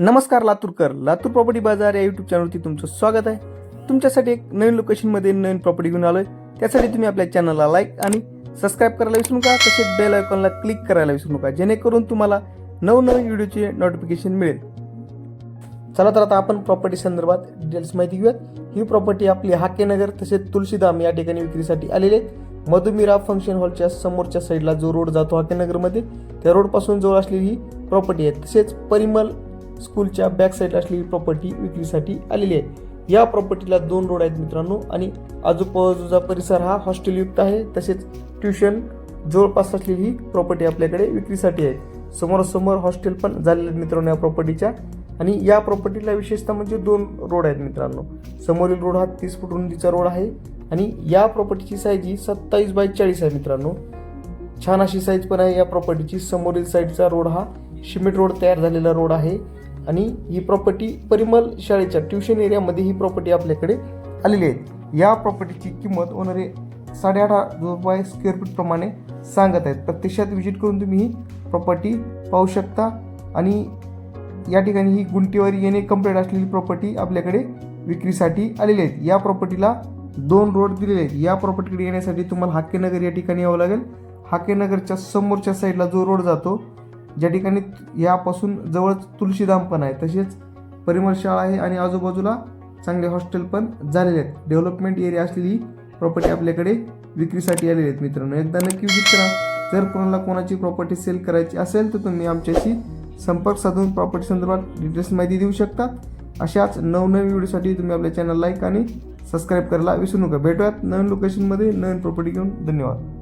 नमस्कार लातूरकर लातूर प्रॉपर्टी बाजार या यूट्यूब चॅनलवरती तुमचं स्वागत आहे. तुमच्यासाठी एक नवीन लोकेशनमध्ये नवीन प्रॉपर्टी घेऊन आलोय. त्यासाठी तुम्ही आपल्या चॅनलला लाईक आणि सबस्क्राईब करायला विसरू नका. तसेच बेल आयकॉनला क्लिक करायला विसरू नका. जेणेकरून तुम्हाला नवनवीन व्हिडिओचे नोटिफिकेशन मिळेल. चला तर आता आपण प्रॉपर्टी संदर्भात डिटेल्स माहिती घेऊयात. ही प्रॉपर्टी आपली हाकेनगर तसेच तुळशीधाम या ठिकाणी विक्रीसाठी आलेली आहे. मधुमिरा फंक्शन हॉलच्या समोरच्या साईडला जो रोड जातो हाकेनगरमध्ये त्या रोडपासून जवळ असलेली ही प्रॉपर्टी आहे. तसेच परिमल स्कूलच्या बॅक साईडला असलेली प्रॉपर्टी विक्रीसाठी आलेली आहे. या प्रॉपर्टीला दोन रोड आहेत मित्रांनो आणि आजूबाजूचा परिसर हा हॉस्टेलयुक्त आहे. तसेच ट्युशन जवळपास असलेली ही प्रॉपर्टी आपल्याकडे विक्रीसाठी आहे. समोरासमोर हॉस्टेल पण झालेले मित्रांनो या प्रॉपर्टीच्या आणि या प्रॉपर्टीला विशेषतः म्हणजे दोन रोड आहेत मित्रांनो. समोरील रोड हा तीस फूट रुंदीचा रोड आहे आणि या प्रॉपर्टीची साईज ही सत्तावीस बाय चाळीस आहे मित्रांनो. छान अशी साईज पण आहे या प्रॉपर्टीची समोरील साईडचा रोड हा शिमेंट रोड तयार झालेला रोड आहे. आणि ही प्रॉपर्टी परिमल शाळेच्या ट्युशन एरियामध्ये ही प्रॉपर्टी आपल्याकडे आलेली आहे. या प्रॉपर्टीची किंमत ओनरे साडेआठ रुपये स्क्वेअर फूट प्रमाणे सांगत आहेत. प्रत्यक्षात व्हिजिट करून तुम्ही ही प्रॉपर्टी पाहू शकता. आणि या ठिकाणी ही गुंटीवारी येणे कंप्लीट असलेली प्रॉपर्टी आपल्याकडे विक्रीसाठी आलेली आहेत या प्रॉपर्टीला दोन रोड दिलेले आहेत. या प्रॉपर्टीकडे येण्यासाठी तुम्हाला हाकेनगर या ठिकाणी यावं लागेल. हाकेनगरच्या समोरच्या साईडला जो रोड जातो ज्या ठिकाणी यापासून जवळच तुळशीधाम पण आहे तसेच परिमल शाळा आहे आणि आजूबाजूला चांगले हॉस्टेल पण झालेले आहेत. डेव्हलपमेंट एरिया असलेली प्रॉपर्टी आपल्याकडे विक्रीसाठी आलेली आहेत मित्रांनो. एकदा नक्की विजिट करा. जर कोणाला कोणाची प्रॉपर्टी सेल करायची असेल तर तुम्ही आमच्याशी संपर्क साधून प्रॉपर्टी संदर्भात डिटेल्स माहिती देऊ शकता अशाच नवनवीन व्हिडिओसाठी तुम्ही आपल्या चॅनल लाईक आणि सबस्क्राईब करायला विसरू नका. भेटूयात नवीन लोकेशनमध्ये नवीन प्रॉपर्टी घेऊन. धन्यवाद.